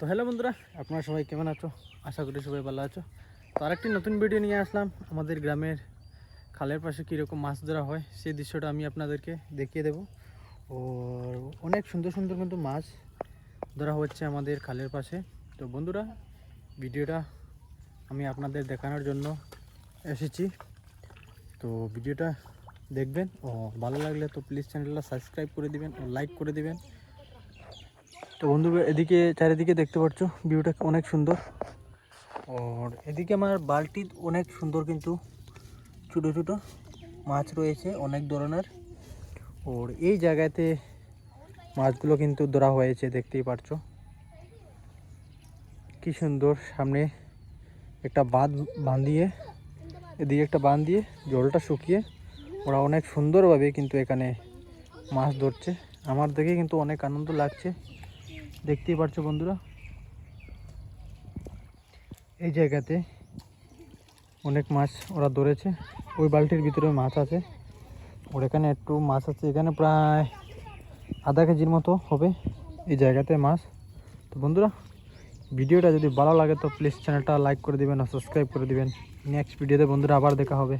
তো হ্যালো বন্ধুরা, আপনারা সবাই কেমন আছো? আশা করি সবাই ভালো আছো। তো আরেকটি নতুন ভিডিও নিয়ে আসলাম। আমাদের গ্রামের খালের পাশে কীরকম মাছ ধরা হয়, সেই দৃশ্যটা আমি আপনাদেরকে দেখিয়ে দেবো। ও অনেক সুন্দর সুন্দর কিন্তু মাছ ধরা হচ্ছে আমাদের খালের পাশে। তো বন্ধুরা, ভিডিওটা আমি আপনাদের দেখানোর জন্য এসেছি। তো ভিডিওটা দেখবেন ও ভালো লাগলে তো প্লিজ চ্যানেলটা সাবস্ক্রাইব করে দিবেন ও লাইক করে দিবেন। তো বন্ধু, এদিকে চারিদিকে দেখতে পাচ্ছ ভিউটা অনেক সুন্দর। আর এদিকে আমার বালতি অনেক সুন্দর কিন্তু, ছোটো ছোটো মাছ রয়েছে অনেক ধরনের। ওর এই জায়গাতে মাছগুলো কিন্তু ধরা হয়েছে, দেখতেই পারছ কি সুন্দর, সামনে একটা বাঁধ বাঁধিয়ে, এদিকে একটা বাঁধ দিয়ে জলটা শুকিয়ে, ওরা অনেক সুন্দরভাবে কিন্তু এখানে মাছ ধরছে। আমার দেখে কিন্তু অনেক আনন্দ লাগছে। দেখতেই পারছ বন্ধুরা? এই জায়গাতে অনেক মাছ ওরা ধরেছে। ওই বালতির ভিতরে মাছ আছে। ওর এখানে একটু মাছ আছে। এখানে প্রায় আধা কেজির মতো হবে এই জায়গাতে মাছ। তো বন্ধুরা, ভিডিওটা যদি ভালো লাগে তো প্লিজ চ্যানেলটা লাইক করে দিবেন আর সাবস্ক্রাইব করে দিবেন। নেক্সট ভিডিওতে বন্ধুরা আবার দেখা হবে।